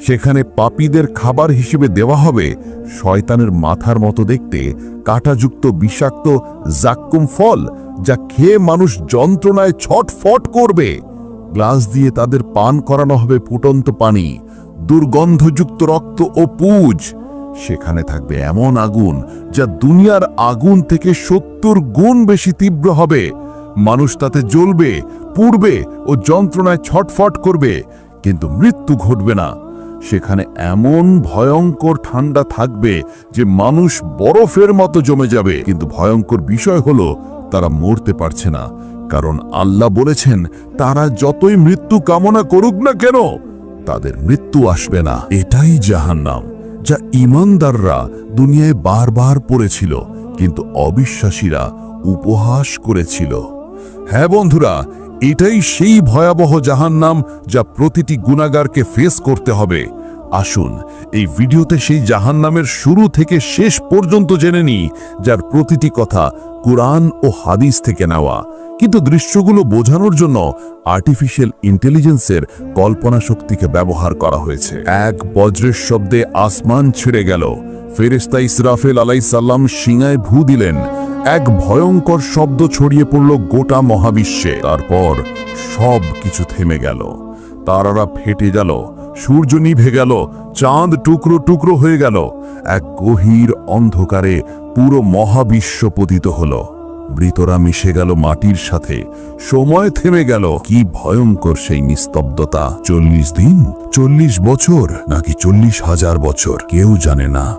সেখানে পাপীদের খাবার হিসেবে দেওয়া হবে। শয়তানের মাথার মতো দেখতে কাঁটাযুক্ত বিষাক্ত জাক্কুম ফল, যা খেয়ে মানুষ যন্ত্রণায় ছটফট করবে। গ্লাস দিয়ে তাদের পান করানো হবে ফুটন্ত পানি, দুর্গন্ধযুক্ত রক্ত ও পুজ। সেখানে থাকবে এমন আগুন, যা দুনিয়ার আগুন থেকে সত্তর গুণ বেশি তীব্র হবে। মানুষ তাতে জ্বলবে, পুড়বে ও যন্ত্রণায় ছটফট করবে, কিন্তু মৃত্যু ঘটবে না। সেখানে এমন ভয়ঙ্কর ঠান্ডা থাকবে যে মানুষ বরফের মতো জমে যাবে। কিন্তু ভয়ঙ্কর বিষয় হলো, তারা মরতে পারছে না। কারণ আল্লাহ বলেছেন, তারা যতই মৃত্যু কামনা করুক না কেন, তাদের মৃত্যু আসবে না। এটাই জাহান্নাম, যা ইমানদাররা দুনিয়ায় বারবার পড়েছিল, কিন্তু অবিশ্বাসীরা উপহাস করেছিল। হ্যাঁ বন্ধুরা, এটাই সেই ভয়াবহ জাহান্নাম যা প্রতিটি গুণাগারকে ফেস করতে হবে। আসুন, এই ভিডিওতে সেই জাহান্নামের শুরু থেকে শেষ পর্যন্ত জেনে নিই, যার প্রতিটি কথা কোরআন ও হাদিস থেকে নেওয়া। কিন্তু দৃশ্যগুলো বোঝানোর জন্য আর্টিফিশিয়াল ইন্টেলিজেন্সের কল্পনা শক্তিকে ব্যবহার করা হয়েছে। এক বজ্রের শব্দে আসমান ছেড়ে গেল। ফেরেস্তা ইসরাফেল আলাইসাল্লাম সিঙায় ভু দিলেন। এক ভয়ঙ্কর শব্দ ছড়িয়ে পড়ল গোটা মহাবিশ্বে। তারপর সব কিছু থেমে গেল। তারারা ফেটে গেল। সূর্য নিভে গেল, চাঁদ টুকরো টুকরো হয়ে গেল। এক গভীর অন্ধকারে পুরো মহাবিশ্ব পতিত হল। মৃতরা মিশে গেল মাটির সাথে। সময় থেমে গেল। কি ভয়ঙ্কর সেই নিস্তব্ধতা। চল্লিশ দিন? চল্লিশ বছর? নাকি চল্লিশ হাজার বছর? কেউ জানে না।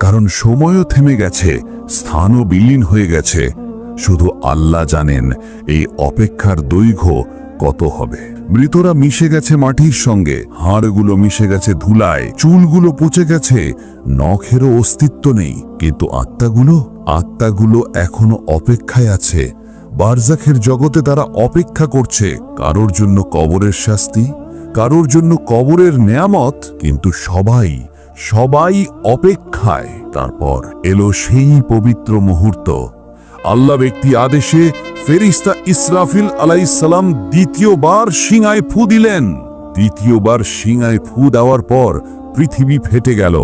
কারণ সময়ও থেমে গেছে, স্থানও বিলীন হয়ে গেছে। শুধু আল্লাহ জানেন, এই অপেক্ষার দৈর্ঘ্য কত হবে? মৃতরা মিশে গেছে মাটির সঙ্গে, হাড়গুলো মিশে গেছে ধুলায়, চুলগুলো পচে গেছে, নখেরও অস্তিত্ব নেই। কিন্তু আত্মাগুলো? আত্মাগুলো এখনও অপেক্ষায় আছে। বারজাখের জগতে তারা অপেক্ষা করছে, কারোর জন্য কবরের শাস্তি, কারোর জন্য কবরের নেয়ামত, কিন্তু সবাই সবাই অপেক্ষায়। তারপর এলো সেই পবিত্র মুহূর্ত। আল্লাহ ব্যক্তি আদেশে ফেরিস্তা ইসরাফিল আলাইসালাম দ্বিতীয়বার সিঙায় ফু দিলেন। দ্বিতীয়বার সিঙায় ফু দেওয়ার পর পৃথিবী ফেটে গেল।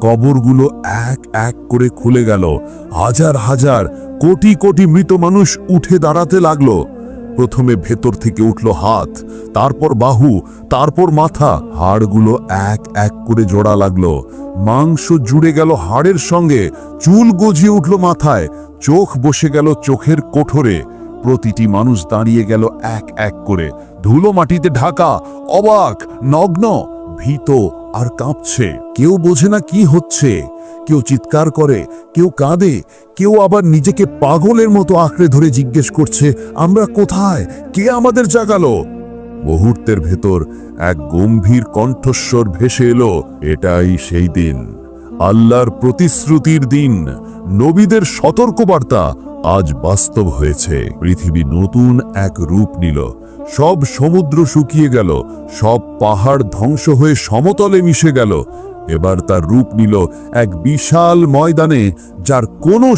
কবরগুলো এক এক করে খুলে গেল। হাজার হাজার, কোটি কোটি মৃত মানুষ উঠে দাঁড়াতে লাগল। প্রথমে ভেতর থেকে উঠল হাত, তারপর বাহু, তারপর মাথা। হাড়গুলো এক এক করে জোড়া লাগল। মাংস জুড়ে গেল হাড়ের সঙ্গে, চুল গজিয়ে উঠল মাথায়। চোখ বসে গেল চোখের কোঠরে। প্রতিটি মানুষ দাঁড়িয়ে গেল এক এক করে। ধুলো মাটিতে ঢাকা, অবাক, নগ্ন, ভীত আর কাঁপছে। কেউ বোঝে না কি হচ্ছে। কেউ চিৎকার করে, কেউ কাঁদে, কেউ আবার নিজেকে পাগলের মতো আঁকড়ে ধরে জিজ্ঞেস করছে, আমরা কোথায়? কে আমাদের জাগালো? মুহূর্তের ভেতর এক গম্ভীর কণ্ঠস্বর ভেসে এলো, এটাই সেই দিন। আল্লাহর প্রতিশ্রুতির দিন। নবীদের সতর্কবার্তা। আজ বাস্তব হয়েছে। পৃথিবী নতুন এক রূপ নিল। সব সমুদ্র শুকিয়ে গেল। সব পাহাড় ধ্বংস হয়ে সমতলে মিশে গেল। এবার তার রূপ নিল এক বিশাল ময়দানে, যার কোনো